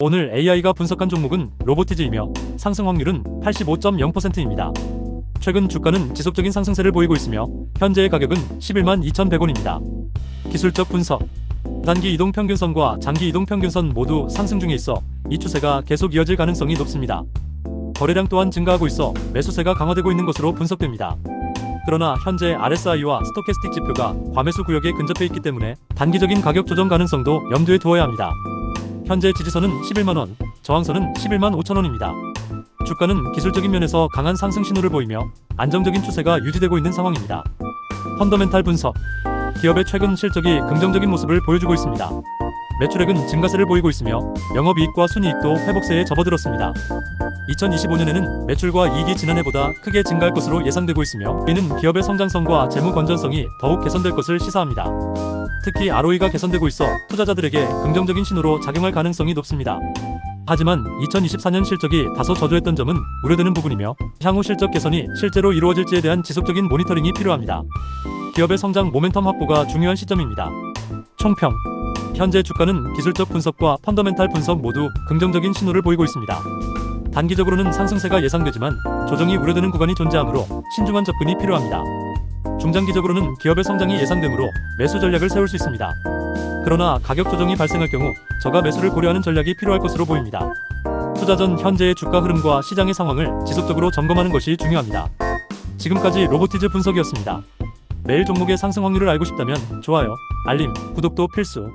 오늘 AI가 분석한 종목은 로보티즈이며 상승 확률은 85.0%입니다. 최근 주가는 지속적인 상승세를 보이고 있으며 현재의 가격은 11만 2,100원입니다. 기술적 분석 단기 이동 평균선과 장기 이동 평균선 모두 상승 중에 있어 이 추세가 계속 이어질 가능성이 높습니다. 거래량 또한 증가하고 있어 매수세가 강화되고 있는 것으로 분석됩니다. 그러나 현재 RSI와 스토캐스틱 지표가 과매수 구역에 근접해 있기 때문에 단기적인 가격 조정 가능성도 염두에 두어야 합니다. 현재 지지선은 11만원, 저항선은 11만 5천원입니다. 주가는 기술적인 면에서 강한 상승 신호를 보이며 안정적인 추세가 유지되고 있는 상황입니다. 펀더멘탈 분석 기업의 최근 실적이 긍정적인 모습을 보여주고 있습니다. 매출액은 증가세를 보이고 있으며 영업이익과 순이익도 회복세에 접어들었습니다. 2025년에는 매출과 이익이 지난해보다 크게 증가할 것으로 예상되고 있으며 이는 기업의 성장성과 재무 건전성이 더욱 개선될 것을 시사합니다. 특히 ROE가 개선되고 있어 투자자들에게 긍정적인 신호로 작용할 가능성이 높습니다. 하지만 2024년 실적이 다소 저조했던 점은 우려되는 부분이며 향후 실적 개선이 실제로 이루어질지에 대한 지속적인 모니터링이 필요합니다. 기업의 성장 모멘텀 확보가 중요한 시점입니다. 총평 현재 주가는 기술적 분석과 펀더멘탈 분석 모두 긍정적인 신호를 보이고 있습니다. 단기적으로는 상승세가 예상되지만 조정이 우려되는 구간이 존재하므로 신중한 접근이 필요합니다. 중장기적으로는 기업의 성장이 예상되므로 매수 전략을 세울 수 있습니다. 그러나 가격 조정이 발생할 경우 저가 매수를 고려하는 전략이 필요할 것으로 보입니다. 투자 전 현재의 주가 흐름과 시장의 상황을 지속적으로 점검하는 것이 중요합니다. 지금까지 로보티즈 분석이었습니다. 매일 종목의 상승 확률을 알고 싶다면 좋아요, 알림, 구독도 필수.